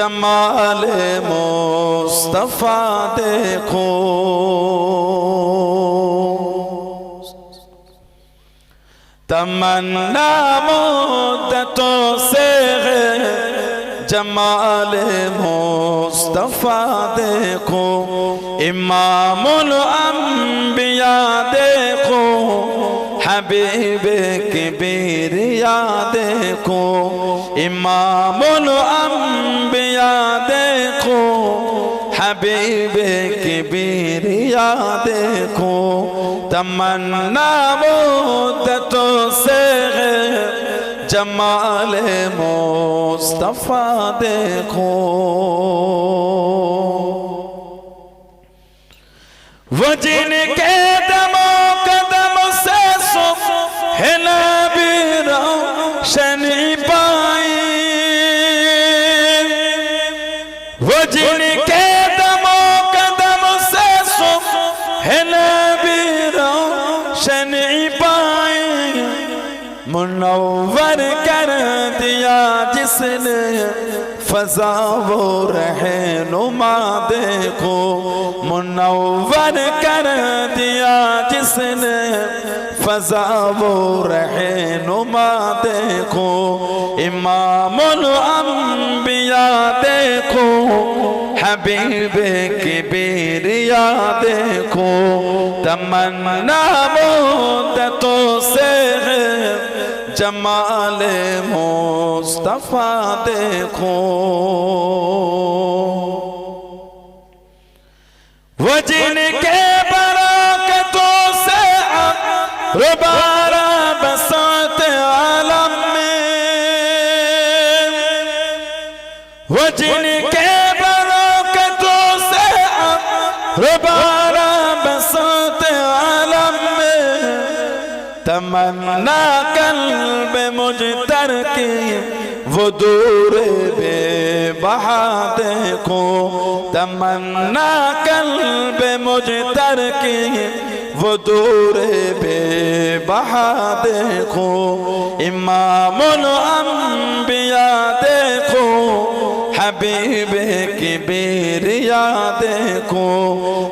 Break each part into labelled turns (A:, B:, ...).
A: جمال مصطفیٰ دیکھو۔ تمنا مدتوں سے ہے جمال مصطفیٰ دیکھو۔ امام الانبیاء دیکھو۔ حبیب کبیریا دیکھو۔ امام الانبیاء देखो तमन्ना मुद्दतों से है जमाल मुस्तफा देखो वो जिनके منور کر دیا جس نے فضا و رہنما دیکھو۔ منور کر دیا جس نے فضا و رہنما دیکھو۔ امام الانبیاء دیکھو۔ حبیب کی بیریا دیکھو۔ تمنا مدتوں سے ہے جمال مصطفیٰ دیکھو وہ جن کے برکتوں سے ربا تمنا قلب مجھ تر کے وہ دور بے بہات کو تمنا قلب مجھ تر کے وہ دور بے بہا دیکھو امام الانبیاء دیکھو حبیب کی بیریا دیکھو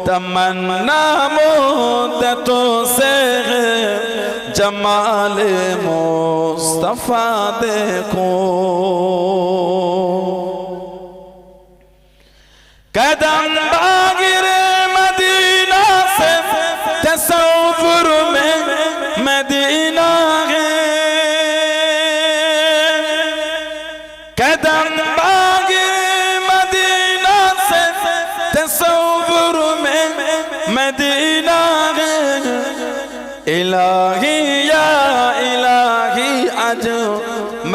A: تمنا مدتوں سے ہے جمال مصطفیٰ دیکھو قدم باغر مدینہ سے تصور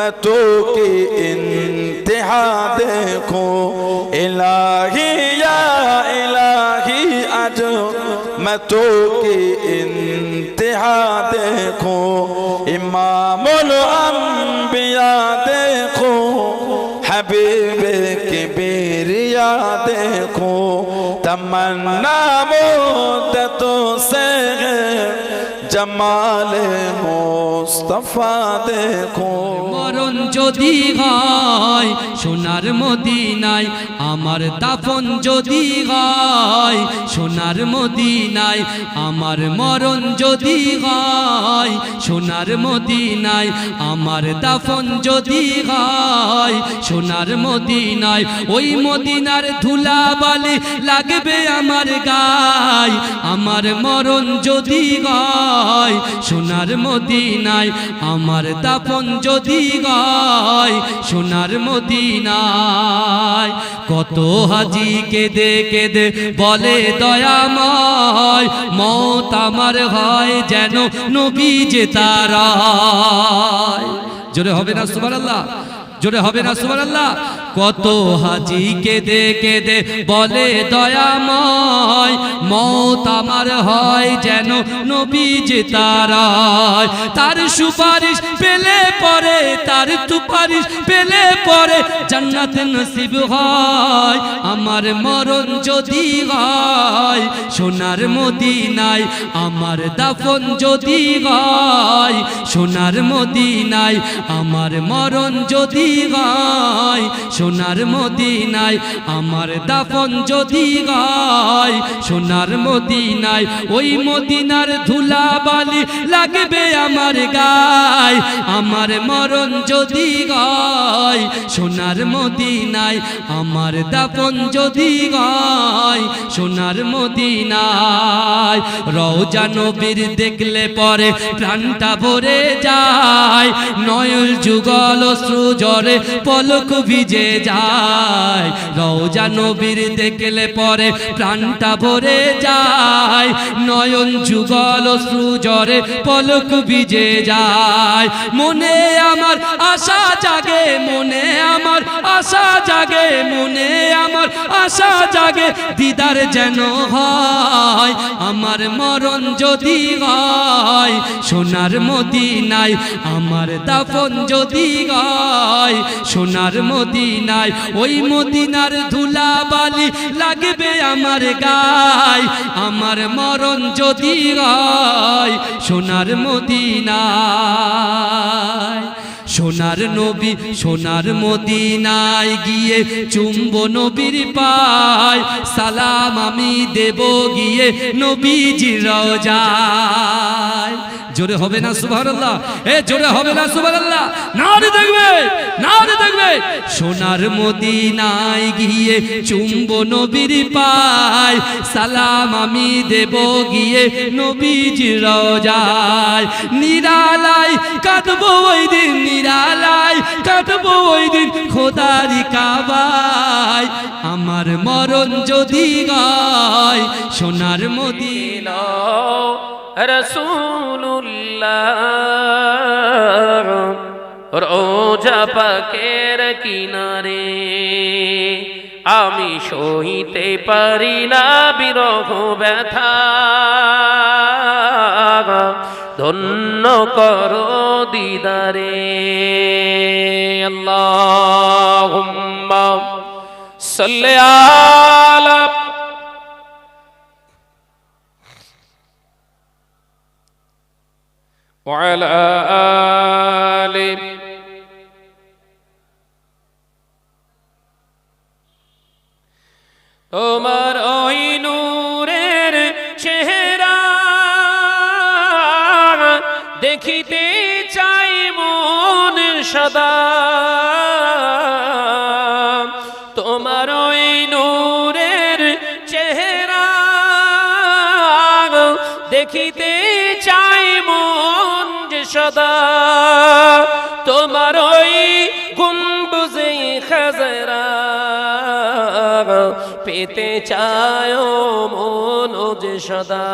A: نعمتوں کی انتہا دیکھو الہی یا الہی عظمتوں کی انتہا دیکھو امام الانبیاء دیکھو حبیب کبیریا دیکھو تمنا مو কমালে মোস্তফা দেখো
B: মরণ যদি হয়, সোনার মদিনায় আমার দাফন যদি হয়, সোনার মদিনায় আমার মরণ যদি হয়, সোনার মদিনায় আমার দাফন যদি হয়, সোনার মদিনায় ওই মদিনার ধুলা বালি লাগবে আমার গায়। আমার মরণ যদি গায় হয়, সোনার মদিনায় আমার দাফন যদি হয়, সোনার মদিনায় কত হাজি কেঁদে কেঁদে বলে দয়াময়, মত আমার হয় যেন নবী যে তারা জোরে হবে না সুবহানাল্লাহ, জোরে হবে না সুবহানাল্লাহ। কত হাজি কেঁদে কেঁদে বলে দয়াময়। মত আমার হয় যেন নবী যে তারায়। তার সুপারিশ পেলে পরে, তার সুপারিশ পেলে পরে জান্নাত নসিব হয়। আমার মরণ যদি হয়, সোনার মদিনায় আমার দাফন যদি হয়, সোনার মদিনায় আমার মরণ যদি হয় সোনার মদিনায় আমার দাফন যদি হয়, সোনার মদিনায় ওই মদিনার ধুলা বালি লাগবে আমার গায়। আমার মরণ যদি গায় সোনার মদিনায় আমার দাপন যদি গায় সোনার মদিনায় রওজা নবীর দেখলে পরে প্রাণটা ভরে যায়। নয়ল যুগল সুজরে পলক ভিজে যায়। রওজা নবীর দেখলে পরে প্রাণটা ভরে যায়। নয়ন যুগল সুজরে পলক ভিজে যায়। মনে আমার আশা জাগে মনে আমার, আশা জাগে মনে আমার, আশা জাগে দিদার যেন হয়। আমার মরণ যদি হয়, সোনার মদিনায় আমার দাফন যদি হয়, সোনার মদিনায় ওই মদিনার ধুলা বালি লাগবে আমার গায়। আমার মরণ যদি হয়, সোনার মদিনায় সোনার নবী সোনার মদিনায় গিয়ে চুম্ব নবীর পায়। সালাম আমি দেব গিয়ে নবীজির রওজায়। জোরে হবে না সুবহানাল্লাহ। এ জোরে হবে না সুবহানাল্লাহ। নারে দেখবে নারে দেখবে। সোনার মদিনায় গিয়ে চুম্ব নবীর পায় সালাম আমি দেব গিয়ে নবীজির রওজায় নিরালায় কাটবো ওই দিন নিরালায় কাটবো ওই দিন খোদারি কাবায়। আমার মরণ যদি গায় সোনার মদিনা
C: রসুল্লাহ রোজা পাকের কিনারে আমি সহিতে পারি না বিরহ ব্যথা। ধন্য করো দিদারে। আল্লাহ সাল্লি وعلى آله তোমার ওই নূরের চেহারা দেখিতে চাই মন সদা তোমার ওই নূরের চেহারা দেখিতে পেতে চায় মন যে সদা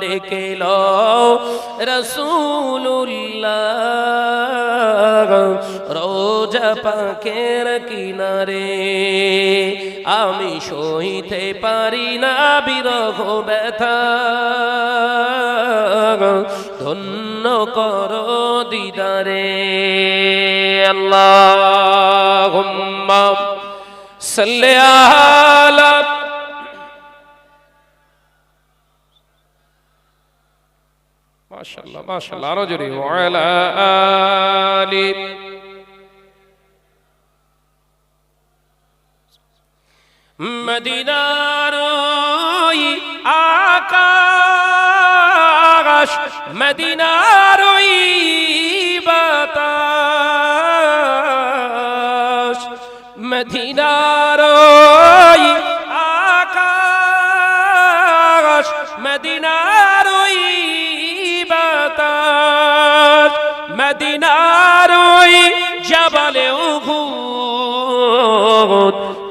C: ডেকে রসুল্লাহ রোজা পাখের কিনারে আমি সইতে পারি না বিরহ ব্যথা। ধন্য করো দিদারে। আল্লাহ সাল্লি আলা মাশাআল্লাহ মাশাআল্লাহ আরও জোরে ওয়ালা আলি মদিনার ওই আকাশ মদিনার ওই ওই আকাশ, মদিনার ওই বাতাস, মদিনার ওই জবালে উহুদ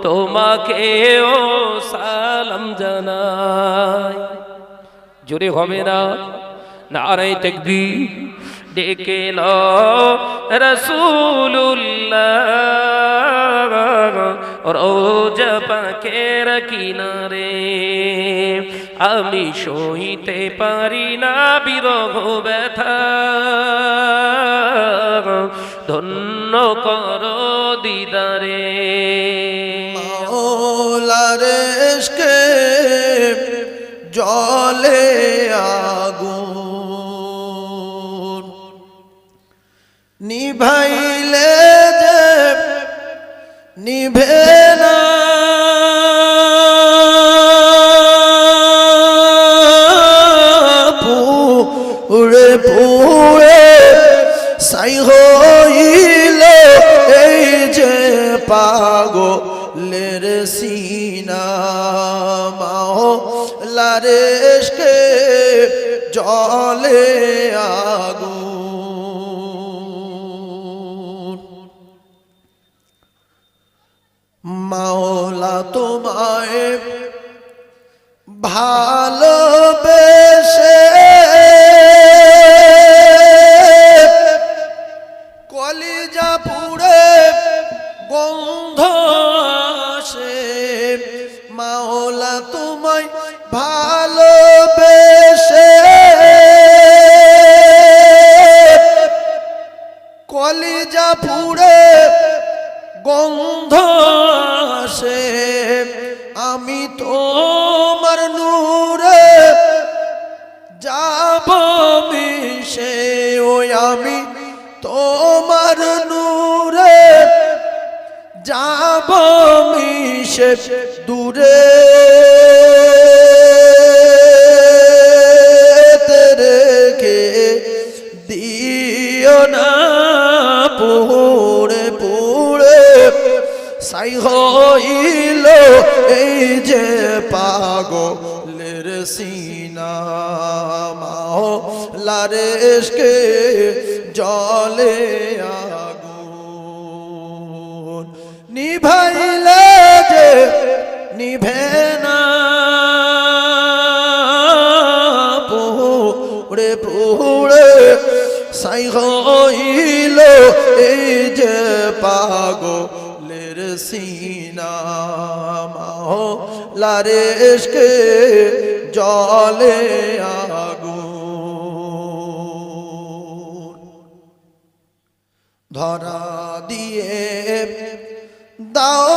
C: তোমাকেও সালাম জানাই। জোরে হবে না? নারাই তকবি ডেকে রসুল্লাহ পাকের কিনারে। আমি সইতে পারি না বিরহ ব্যথা। ধন্য কর দিদারে।
D: ওলারেশকে জলে আগুন। নিভাইলে যে নিভে সাই হইল এই যে পাগলের সিনা মাও লারেশকে জলে আগু মাওলা তোমায় ভালোবেসে তোমায় ভালোবেসে। কলিজা পুড়ে গন্ধ আসে। আমি তোমার নূরে যাব মিশে। ওই আমি তোমার নূরে যাব মিশে দূরে। রেখে দিও না সাই হইল এই যে পাগলের সিনা। মাও লারেশকে জলে নিভাইলে যে নিভে না পুড়ে পুড়ে সাই হইল এই যে পাগলের সিনা। মাও লারেশকে জলে আগুন ধরা দাও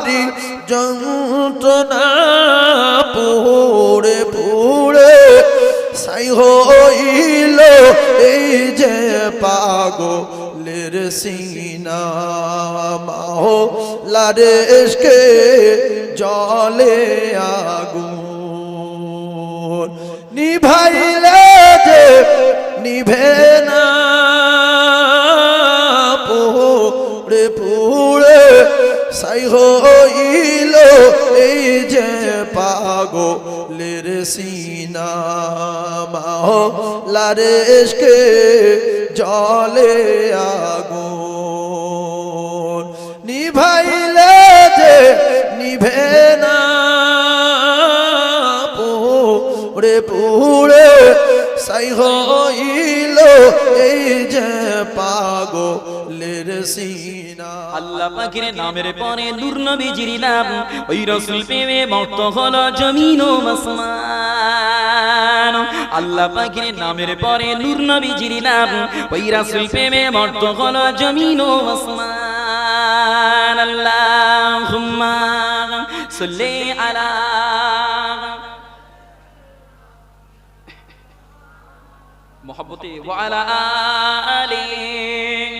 D: পাওয়ারি যন্ত্রণা পুড়ে পুড়ে সাই হইল এই যে পাগলের সিনা। মাও লারেশকে জলে আগুন নিভাইলে যে নিভে না। সাই হইল এই যে পাগলের সিনা মাও লারেশকে জলে আগুন নিভাইলে যে নিভে না পুড়ে পুড়ে সাই হইল যে পাগলের সিনা।
E: আল্লাহ পাখির নামের পরে নূর নবীজির নাম, ওই রসুল প্রেমে মত হলো জমিন ও আসমান। আল্লাহ পাখির নামের পরে নূর নবীজির নাম, ওই আলা محبتي وعلى آله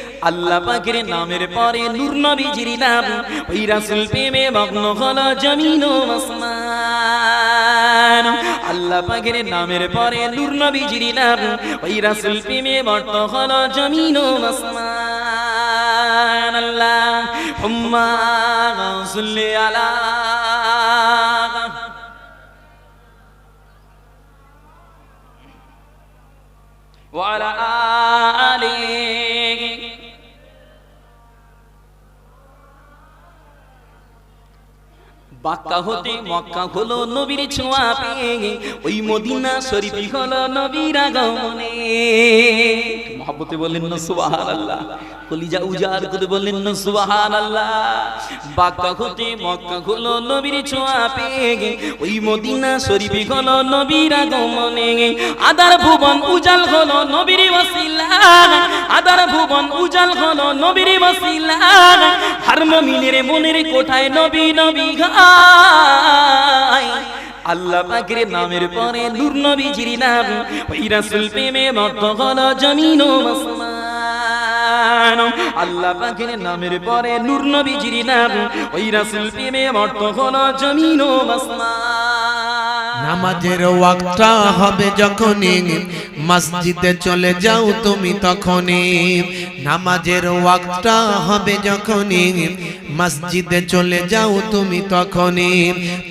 E: আল্লাহ পাকের নামের পরে নূর নবীজির নাম ওই রাসুল প্রেমে মগ্ন হলো জমিন ও আসমান আল্লাহ পাকের নামের পরে নূর নবীজির নাম ওই রাসুল প্রেমে মর্ত হলো জমিন ও আসমান আল্লাহ হুম্মা সাল্লি আলা وعلى آله বাক্কা হতে মক্কা হলো নবীর ছোঁয়া পেয়ে। ওই মদিনা শরীফ হলো নবীর আগমনে। মহব্বতে বললেন না সুবহান আল্লাহ কলিজা উজাড় করে বললেন না সুবহান আল্লাহ বাক্কা হতে মক্কা হলো নবীর ছোঁয়া পেয়ে ওই মদিনা শরীফই হলো নবীর আগমনে আদার ভুবন উজাল হলো নবীর ওসিলা আদার ভুবন উজাল হলো নবীর ওসিলা হার মুমিনের মনের কোঠায় নবী নবী গায় আল্লাহ পাকের নামের পরে নূর নবীজির নাম ওই রাসূল প্রেমে মত হলো জমিন ও আসমান। আল্লাহ পাকের নামের পরে নূর নবীজির নাম ওই রাসূল প্রেমে মত হলো জমিন ও আসমান।
F: নামাজের ওয়াক্তটা হবে যখনই। মসজিদে চলে যাও তুমি তখনই। নামাজের ওয়াক্তটা হবে যখনই। মসজিদে চলে যাও তুমি তখনই।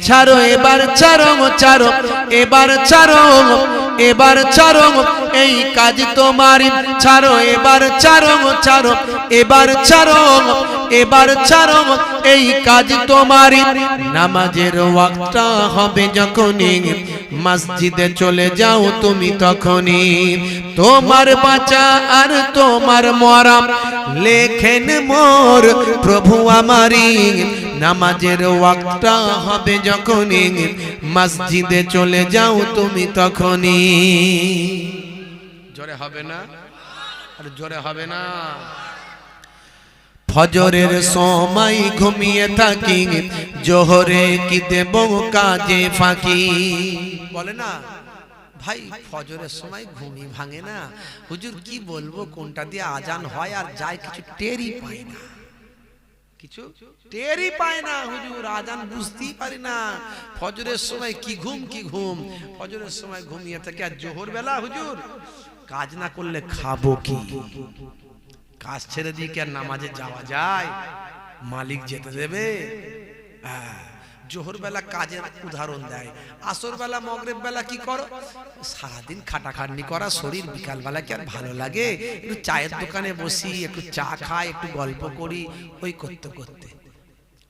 F: ছাড়ো, এবার ছাড়ো ছাড়ো, এবার ছাড়ো এবার ছাড়ো, এই কাজ তোমার ছাড়ো, এবার ছাড়ো ছাড়ো, এবার ছাড়ো এবার ছাড়ো, এই কাজ তোমার নামাজের ওয়াক্তটা হবে যখনই। মসজিদে চলে যাও তুমি তখনই। তোমার বাঁচা আর তোমার মরাম লেখেন মোর, প্রভু আমারি নামাজের ওয়াক্তটা হবে যখনই। মসজিদে চলে যাও তুমি তখনই। জোরে হবে না? আর জোরে হবে না। ফজরের সময় ঘুমিয়ে থাকি, জোহরে কি দেব কাজে ফাঁকি? বলে না, ভাই, ফজরের সময় ঘুমি ভাঙে না। হুজুর, কি বলব, কোনটা দিয়ে আজান হয় আর যায় কিছু টেরই পাই না। কিছু টেরই পায় না, হুজুর, আজান বুঝতেই পারি না। ফজরের সময় কি ঘুম কি ঘুম? ফজরের সময় ঘুমিয়ে থাকে আর জোহর বেলা হুজুর, কাজ না করলে খাব কি? কাজ ছেড়ে দিয়ে কি আর নামাজে যাওয়া যায়? মালিক যেতে দেবে? হ্যাঁ, জোহর বেলা কাজের উদাহরণ দেয়। আসর বেলা মগরেব বেলা কি করো? সারাদিন খাটাখাটনি করা শরীর বিকাল বেলা কি আর ভালো লাগে? একটু চায়ের দোকানে বসি একটু চা খাই একটু গল্প করি ওই করতে করতে।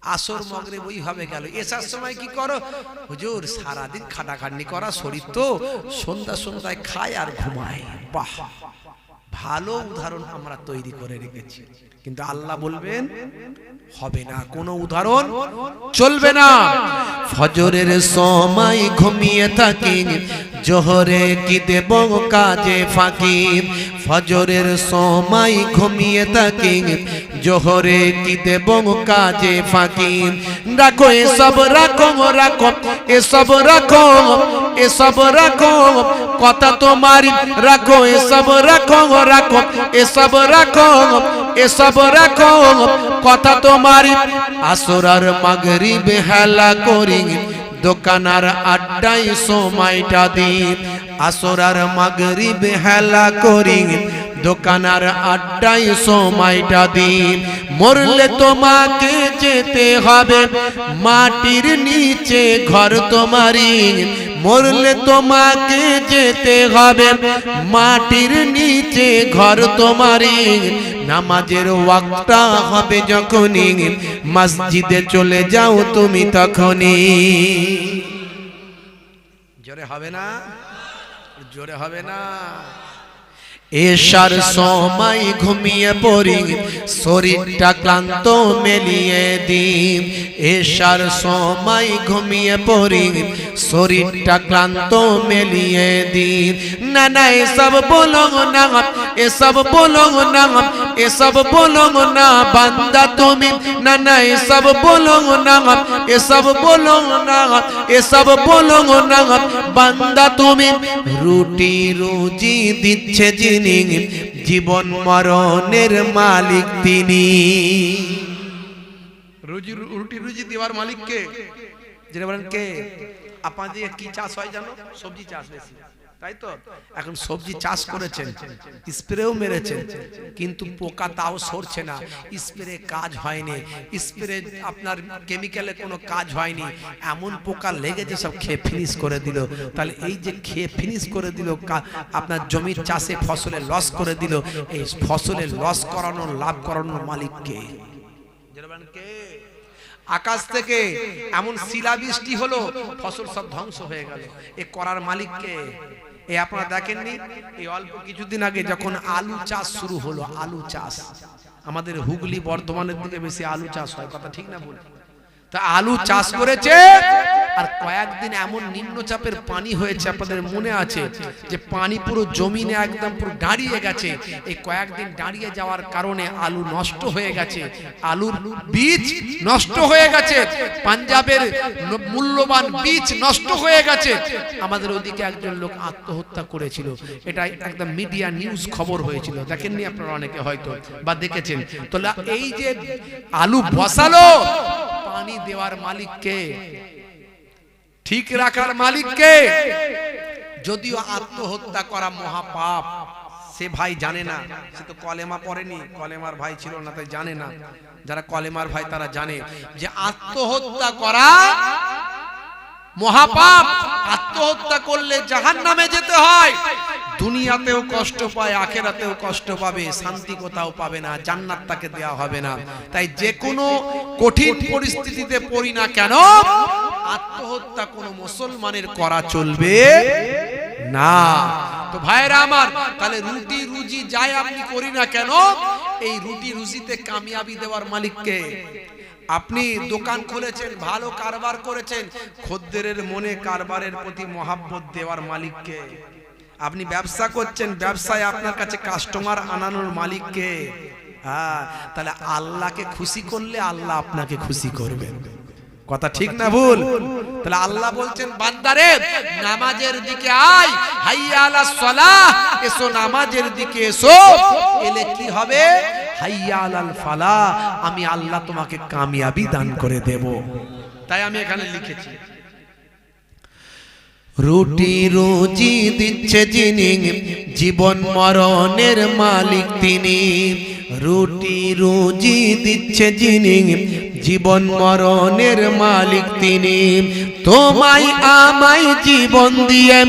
F: আসর মগরেব হবে গেল। এসার সময় কি করো? হুজুর সারাদিন খাটাখাটনি করা শরীর তো সন্ধ্যা সন্ধ্যায় খায় আর ঘুমায়। বাহ! ভালো উদাহরণ আমরা তৈরি করে রেখেছি। কিন্তু আল্লাহ বলবেন হবে না। কোনো উদাহরণ চলবে না। ফজরের সময় ঘুমিয়ে থাকি জোহরে কি দেব কাজে ফাঁকি ফজরের সময় ঘুমিয়ে থাকি জোহরে কি দেব কাজে ফাঁকি রাখো, এসব রাখো রাখো, এসব রাখো এসব রাখো, কথা তোমার রাখো, এসব রাখো রাখো, এসব রাখো এসব রাখো, কথা তোমার। আসরার মাগরি বেহালা করি। দোকানার আড্ডাই সময়টা দিন আসরার মাগরি বেহালা করি। দোকানার আড্ডাই সময়টা দিন মরলে তোমাকে যেতে হবে। মাটির নিচে ঘর তোমারই। মরলে তোমাকে যেতে হবে। মাটির নিচে ঘর তোমারই। নামাজের ওয়াক্তটা হবে যখনই মসজিদে চলে যাও তুমি তখনই। জোরে হবে না? জোরে হবে না?
G: এসার সময় ঘুমিয়ে পড়ি, শরীরটা ক্লান্ত মেলিয়ে দিন এসার সময় ঘুমিয়ে পড়ি, শরীরটা ক্লান্ত মেলিয়ে দিন না না এসব বলো না, এসব বলো না, এসব বলো না, বান্দা তুমি। না না এসব বলো না, এসব বলো না, এসব বলো না, বান্দা তুমি। রুটি রুজি দিচ্ছে যিনি জীবন মরণের মালিক তিনি। রুজি, রুটি রুজি দেওয়ার মালিক কে যেটা বলেন কে? আপনাদের কি চাষ হয় জানো? সবজি চাষ বেশি। তাই তো? এখন সবজি চাষ করেছেন স্প্রেও মেরেছেন কিন্তু পোকা তাও সরছে না। স্প্রে কাজ হয়নি। স্প্রে আপনার কেমিক্যালে কোনো কাজ হয়নি। এমন পোকা লেগেছে সব খেয়ে ফিনিশ করে দিল। তাহলে এই যে খেয়ে ফিনিশ করে দিল আপনার জমির চাষে ফসলে লস করে দিল। এই ফসলে লস করানোর লাভ করানোর মালিককে কে? আকাশ থেকে এমন শিলাবৃষ্টি হলো ফসল সব ধ্বংস হয়ে গেল। এ করার মালিককে এ আপনারা দেখেননি? এই অল্প কিছুদিন আগে যখন আলু চাষ শুরু হলো, আলু চাষ। আমাদের হুগলি বর্ধমানের দিকে বেশি আলু চাষ হয়, কথা ঠিক না বলে? তা আলু চাষ করেছে আর কয়েকদিন এমন নিম্নচাপের পানি হয়েছে আপনাদের মনে আছে যে পানি পুরো জমিনে একদম পুরো দাঁড়িয়ে গেছে? এই কয়েকদিন দাঁড়িয়ে যাওয়ার কারণে আলু নষ্ট হয়ে গেছে। আলুর বীজ নষ্ট হয়ে গেছে। পাঞ্জাবের মূল্যবান বীজ নষ্ট হয়ে গেছে। আমাদের ওদিকে একজন লোক আত্মহত্যা করেছিল। এটা একদম মিডিয়া নিউজ খবর হয়েছিল। দেখেননি আপনারা অনেকে হয়তো বা দেখেছেন। তো লা- এই যে আলু বসালো, পানি দেওয়ার মালিককে ঠিক রাখার মালিককে। যদিও আত্মহত্যা করা মহাপাপ, সে ভাই জানে না। সে তো কলেমা পড়েনি, কলেমার ভাই ছিল না, তাই জানে না। যারা কলেমার ভাই, তারা জানে যে আত্মহত্যা করা মহাপাপ। আত্মহত্যা করলে জাহান নামে যেতে হয়। দুনিয়াতেও কষ্ট পায়, আখেরাতেও কষ্ট পাবে, শান্তি কোথাও পাবে না, জান্নাত তাকে দেওয়া হবে না। তাই যে কোনো কঠিন পরিস্থিতিতে পড়ি না কেন আত্মহত্যা কোনো মুসলমানের করা চলবে না। তো ভাইরা আমার, তাহলে রুটি রুজি যাই আপনি করি না কেন, এই রুটি রুজিতে কামিয়াবি দেওয়ার মালিককে। আপনি দোকান খুলেছেন, ভালো কারবার করেছেন, খদ্দেরের মনে কারবারের প্রতি মহাব্বত দেওয়ার মালিককে। আপনি ব্যবসা করছেন, ব্যবসায় আপনার কাছে কাস্টমার আনানোর মালিককে। হ্যাঁ তাহলে আল্লাহকে খুশি করলে আল্লাহ আপনাকে খুশি করবেন কথা ঠিক না ভুল? তাহলে আল্লাহ বলছেন বান্দারে নামাজের দিকে আয় হাইয়া আলা সালাহ এসো নামাজের দিকে এসো। এলে কি হবে? হাইয়া আলাল ফালা আমি আল্লাহ তোমাকে কামিয়াবি দান করে দেব। তাই আমি এখানে লিখেছি। রুটি রুজি দিচ্ছে যিনি জীবন মরণের মালিক তিনি। রুটি রুজি দিচ্ছে যিনি জীবন মরণের মালিক তিনি। তোমায় আমায় জীবন দিয়ে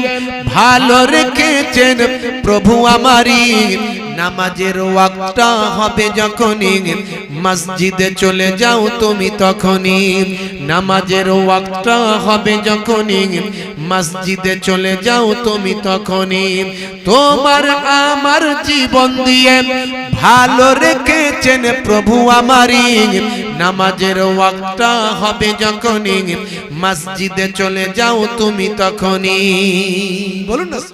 G: ভালো রেখেছেন প্রভু আমারই। নামাজের ওয়াক্তটা হবে যখনই। মসজিদে চলে যাও তুমি তখনই। নামাজের ওয়াক্তটা হবে যখনই। মসজিদে চলে যাও তুমি তখনই। তোমার আমার জীবন দিয়ে ভালো রেখেছেন প্রভু আমারই। নামাজের ওয়াক্তটা হবে যখনই। মসজিদে চলে যাও তুমি তখনই। বলুন না